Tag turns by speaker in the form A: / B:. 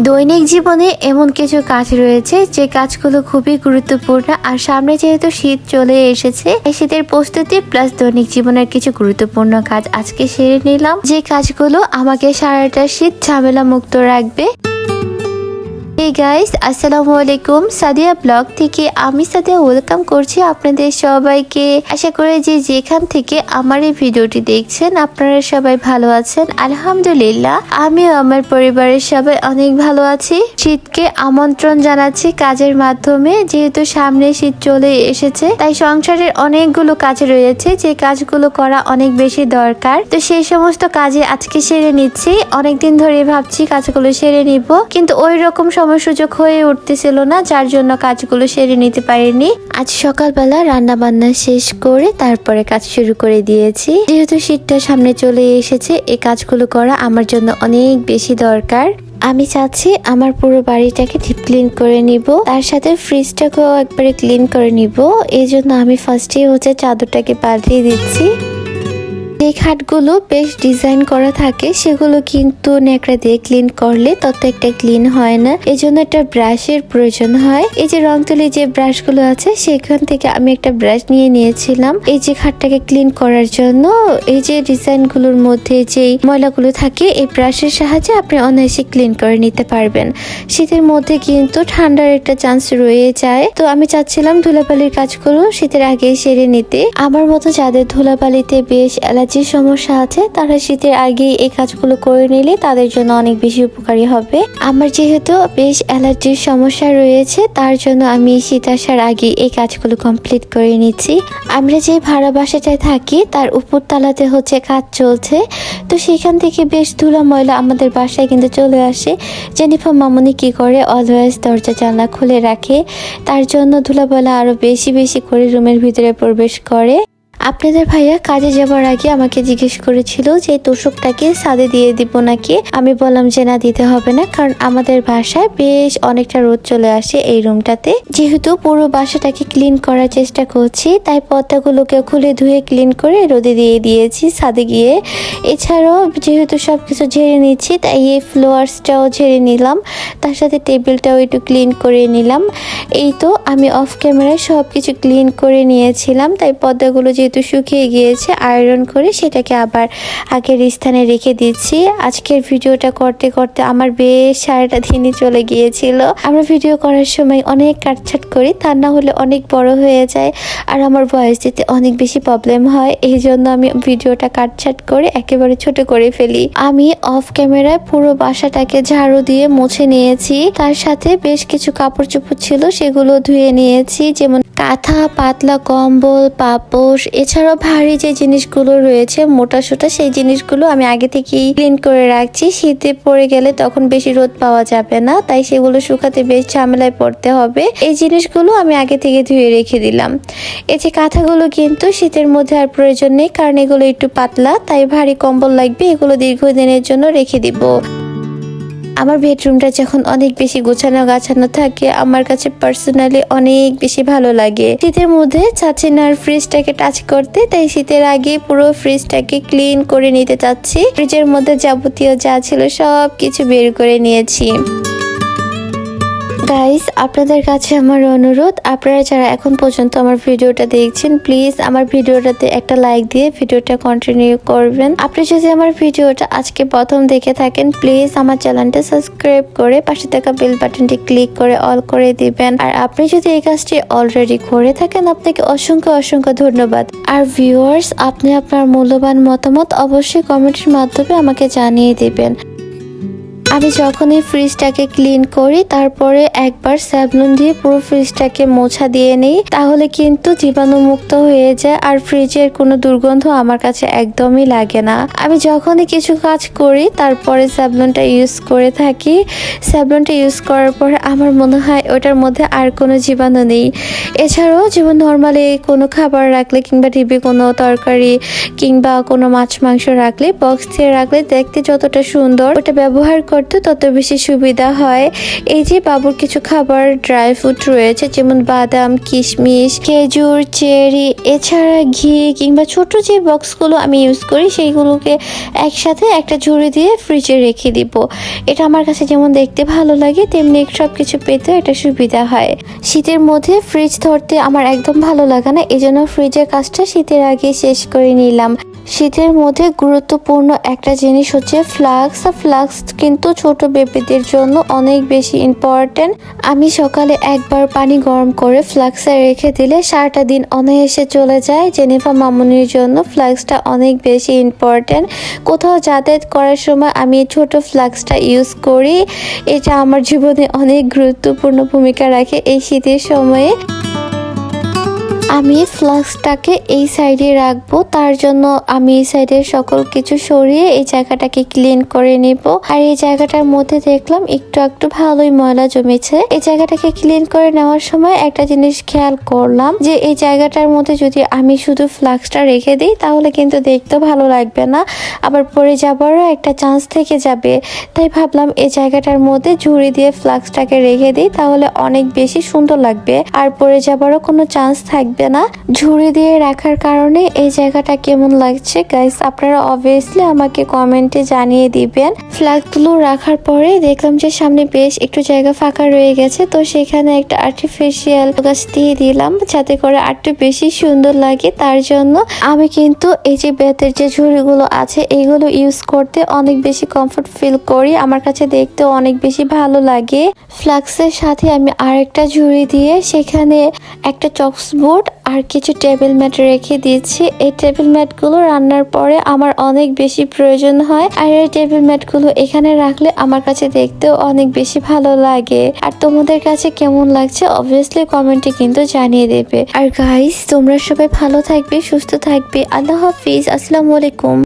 A: দৈনিক জীবনে এমন কিছু কাজ রয়েছে যে কাজগুলো খুবই গুরুত্বপূর্ণ আর সামনে যেহেতু শীত চলে এসেছে এই শীতের প্রস্তুতি প্লাস দৈনিক জীবনের কিছু গুরুত্বপূর্ণ কাজ আজকে সেরে নিলাম। যে কাজগুলো আমাকে সারাটা শীত ঝামেলা মুক্ত রাখবে। এই গাইস আসসালামু আলাইকুম সাদিয়া ব্লগ থেকে আমি সাদিয়া ওয়েলকাম করছি আপনাদের সবাইকে। আশা করি যে যেখান থেকে আমার এই ভিডিওটি দেখছেন, আপনারা সবাই ভালো আছেন। আলহামদুলিল্লাহ, আমিও আমার পরিবারের সবাই অনেক ভালো আছি। শীতকে আমন্ত্রণ জানাচ্ছি কাজের মাধ্যমে, যেহেতু সামনে শীত চলে এসেছে, তাই সংসারের অনেকগুলো কাজ রয়েছে, যে কাজগুলো করা অনেক বেশি দরকার। তো সেই সমস্ত কাজে আজকে সেরে নিচ্ছি। অনেকদিন ধরে ভাবছি কাজগুলো সেরে নিব, কিন্তু ওই রকম সময় সুযোগ হয়ে উঠতেছিল না, যার জন্য কাজগুলো সেরে নিতে পারিনি। আজ সকালবেলা রান্না বান্না শেষ করে তারপরে কাজ শুরু করে দিয়েছি। যেহেতু শীতটা সামনে চলে এসেছে এই কাজগুলো করা আমার জন্য অনেক বেশি দরকার। আমি চাচ্ছি আমার পুরো বাড়িটাকে ডিপ ক্লিন করে নিব, তার সাথে ফ্রিজটাকেও একবারে ক্লিন করে নিব। এই জন্য আমি ফার্স্টে হচ্ছে চাদরটাকে পাল্টিয়ে দিচ্ছি। যে খাটগুলো বেশ ডিজাইন করা থাকে, সেগুলো কিন্তু ন্যাকড়া দিয়ে ক্লিন করলে তত একটা ক্লিন হয় না। এই জন্য একটা ব্রাশের প্রয়োজন হয়। এই যে রং তুলি যে ব্রাশগুলো আছে, সেখান থেকে আমি একটা ব্রাশ নিয়ে নিয়েছিলাম। এই যে খাটটাকে ক্লিন করার জন্য, এই যে ডিজাইনগুলোর মধ্যে যেই ময়লাগুলো থাকে, এই ব্রাশের সাহায্যে আপনি অনায়াসে ক্লিন করে নিতে পারবেন। শীতের মধ্যে কিন্তু ঠান্ডার একটা চান্স রয়ে যায়। তো আমি চাচ্ছিলাম ধুলাবালির কাজগুলো শীতের আগে সেরে নিতে। আমার মতো যাদের ধুলাবালিতে বেশ অ্যালার্জির সমস্যা আছে, তারা শীতের আগে এই কাজগুলো করে নিলে তাদের জন্য অনেক বেশি উপকারী হবে। আমার যেহেতু বেশ অ্যালার্জির সমস্যা রয়েছে, তার জন্য আমি শীত আসার আগে এই কাজগুলো কমপ্লিট করে নিচ্ছি। আমরা যে ভাড়া বাসাটায় থাকি, তার উপর তালাতে হচ্ছে কাজ চলছে। তো সেখান থেকে বেশ ধুলা ময়লা আমাদের বাসায় কিন্তু চলে আসে। জেনিফা মামুনি কি করে? অলওয়েজ দরজা, জানলা খুলে রাখে। তার জন্য ধুলাবালা আরও বেশি বেশি করে রুমের ভিতরে প্রবেশ করে। আপনাদের ভাইয়া কাজে যাবার আগে আমাকে জিজ্ঞেস করেছিল যে তোষকটাকে সাদে দিয়ে দিব নাকি? আমি বললাম যে না, দিতে হবে না, কারণ আমাদের বাসায় বেশ অনেকটা রোদ চলে আসে এই রুমটাতে। যেহেতু পুরো বাসাটাকে ক্লিন করার চেষ্টা করছি, তাই পর্দাগুলোকে খুলে ধুয়ে ক্লিন করে রোদে দিয়ে দিয়েছি ছাদে গিয়ে। এছাড়াও যেহেতু সব কিছু ঝেড়ে নিচ্ছি, তাই এই ফ্লোয়ার্সটাও ঝেড়ে নিলাম। তার সাথে টেবিলটাও একটু ক্লিন করে নিলাম। এই তো, আমি অফ ক্যামেরায় সব কিছু ক্লিন করে নিয়েছিলাম, তাই পর্দাগুলো যেহেতু শুকিয়ে গিয়েছে আয়রন করে সেটাকে আবার আগের স্থানে রেখে দিচ্ছি। আজকের ভিডিওটা করতে করতে আমার বেশ সারাটা দিনই চলে গিয়েছিল। আমরা ভিডিও করার সময় অনেক কাটছাট করি, তা না হলে অনেক বড় হয়ে যায় আর আমার ভয়েস দিতে অনেক বেশি প্রবলেম হয়। এই জন্য আমি ভিডিওটা কাটছাট করে একেবারে ছোট করে ফেলি। আমি অফ ক্যামেরায় পুরো বাসাটাকে ঝাড়ু দিয়ে মুছে নিয়েছি। তার সাথে বেশ কিছু কাপড় চোপড় ছিল, সেগুলো ধুয়ে নিয়েছি। যেমন কাঁথা, পাতলা কম্বল, পাপোশ এছাড়াও ভারী যে জিনিসগুলো রয়েছে, মোটা সোটা, সেই জিনিসগুলো আমি আগে থেকেই ক্লিন করে রাখছি। শীতে পড়ে গেলে তখন বেশি রোদ পাওয়া যাবে না, তাই সেগুলো শুকাতে বেশ ঝামেলায় পড়তে হবে। এই জিনিসগুলো আমি আগে থেকে ধুয়ে রেখে দিলাম। এই যে কাঁথাগুলো কিন্তু শীতের মধ্যে আর প্রয়োজন নেই, কারণ এগুলো একটু পাতলা, তাই ভারী কম্বল লাগবে, এগুলো দীর্ঘদিনের জন্য রেখে দিব। আমার বেডরুমটা যখন অনেক বেশি গোছানো গাছানো থাকে, আমার কাছে পার্সোনালি অনেক বেশি ভালো লাগে। শীতের মধ্যে চাচ্ছি না আর ফ্রিজটাকে টাচ করতে, তাই শীতের আগে পুরো ফ্রিজটাকে ক্লিন করে নিতে চাচ্ছি। ফ্রিজের মধ্যে যাবতীয় যা ছিল সব কিছু বের করে নিয়েছি। গাইস আপনাদের কাছে আমার অনুরোধ, আপনারা যারা এখন পর্যন্ত আমার ভিডিওটা দেখছেন প্লিজ আমার ভিডিওটাতে একটা লাইক দিয়ে ভিডিওটা কন্টিনিউ করবেন। আপনি যদি আমার ভিডিওটা আজকে প্রথম দেখে থাকেন প্লিজ আমার চ্যানেলটা সাবস্ক্রাইব করে পাশে থাকা বেল বাটনটি ক্লিক করে অল করে দিবেন। আর আপনি যদি এই কাজটি অলরেডি করে থাকেন, আপনাকে অসংখ্য অসংখ্য ধন্যবাদ। আর ভিউয়ার্স আপনি আপনার মূল্যবান মতামত অবশ্যই কমেন্টের মাধ্যমে আমাকে জানিয়ে দিবেন। আমি যখনই ফ্রিজটাকে ক্লিন করি, তারপরে একবার স্যাবলুন দিয়ে পুরো ফ্রিজটাকে মোছা দিয়ে নেই, তাহলে কিন্তু জীবাণুমুক্ত হয়ে যায় আর ফ্রিজের কোনো দুর্গন্ধ আমার কাছে একদমই লাগে না। আমি যখনই কিছু কাজ করি, তারপরে স্যাবলুনটা ইউজ করে থাকি। স্যাবলুনটা ইউজ করার পরে আমার মনে হয় ওটার মধ্যে আর কোনো জীবাণু নেই। এছাড়াও যেমন নর্মালি কোনো খাবার রাখলে কিংবা টিভি কোনো তরকারি কিংবা কোনো মাছ মাংস রাখলে, বক্স দিয়ে রাখলে দেখতে যতটা সুন্দর, ওটা ব্যবহার করে করতে তত বেশি সুবিধা হয়। এই যে বাবুর কিছু খাবার ড্রাই ফ্রুট রয়েছে, যেমন বাদাম, কিশমিশ, খেজুর, চেরি, এছাড়া ঘি কিংবা ছোট যে বক্সগুলো আমি ইউজ করি, সেইগুলোকে একসাথে একটা ঝুড়ি দিয়ে ফ্রিজে রেখে দিব। এটা আমার কাছে যেমন দেখতে ভালো লাগে, তেমনি সব কিছু পেতে এটা সুবিধা হয়। শীতের মধ্যে ফ্রিজ ধরতে আমার একদম ভালো লাগে না, এজন্য ফ্রিজের কাজটা শীতের আগে শেষ করে নিলাম। শীতের মধ্যে গুরুত্বপূর্ণ একটা জিনিস হচ্ছে ফ্লাক্স। ফ্লাক্স কিন্তু ছোট বেবিদের জন্য অনেক বেশি ইম্পর্টেন্ট আমি সকালে একবার পানি গরম করে ফ্লাক্সে রেখে দিলে সারাটা দিন অনায়াসে চলে যায়। জেনিফা মামুনির জন্য ফ্লাক্সটা অনেক বেশি ইম্পর্টেন্ট কোথাও যাতায়াত করার সময় আমি ছোট ফ্লাক্সটা ইউজ করি। এটা আমার জীবনে অনেক গুরুত্বপূর্ণ ভূমিকা রাখে এই শীতের সময়ে। আমি ফ্লাক্সটাকে এই সাইডে রাখব, তার জন্য আমি এই সাইডের সকল কিছু সরিয়ে এই জায়গাটাকে ক্লিন করে নিব। আর এই জায়গাটার মধ্যে দেখলাম একটু একটু ভালোই ময়লা জমেছে। এই জায়গাটাকে ক্লিন করে নেওয়ার সময় একটা জিনিস খেয়াল করলাম যে, এই জায়গাটার মধ্যে যদি আমি শুধু ফ্লাক্সটা রেখে দিই, তাহলে কিন্তু দেখতে ভালো লাগবে না। আবার পরে যাবারও একটা চান্স থেকে যাবে। তাই ভাবলাম এই জায়গাটার মধ্যে ঝুড়ি দিয়ে ফ্লাক্সটাকে রেখে দিই, তাহলে অনেক বেশি সুন্দর লাগবে। আর পরে যাবারও কোনো চান্স থাকবে না। ঝুড়ি দিয়ে রাখার কারণে এই জায়গাটা কেমন লাগছে? গাইস আপনারা অবভিয়াসলি আমাকে কমেন্টে জানিয়ে দিবেন। ফ্ল্যাগগুলো রাখার পরে দেখলাম যে সামনে বেশ একটু জায়গা ফাঁকা রয়ে গেছে, তো সেখানে একটা আর্টিফিশিয়াল গাছ দিয়ে দিলাম যাতে করে আরটু বেশি সুন্দর লাগে। তার জন্য আমি কিন্তু এই যে বেতের যে ঝুড়িগুলো আছে, এগুলো ইউজ করতে অনেক বেশি কমফোর্ট ফিল করি। আমার কাছে দেখতে অনেক বেশি ভালো লাগে। ফ্লাক্সের সাথে আমি আরেকটা ঝুড়ি দিয়ে সেখানে একটা চক্স বোর্ড আর কিছু টেবিল ম্যাট রেখে দিয়েছি। এই টেবিল ম্যাটগুলো রান্নার পরে আমার অনেক বেশি প্রয়োজন হয়। আর এই টেবিল ম্যাটগুলো এখানে রাখলে আমার কাছে দেখতেও অনেক বেশি ভালো লাগে। আর তোমাদের কাছে কেমন লাগছে অবভিয়াসলি কমেন্টে কিন্তু জানিয়ে দেবে। আর গাইস তোমরা সবাই ভালো থাকবে, সুস্থ থাকবে। আল্লাহ হাফিজ, আসসালামু আলাইকুম।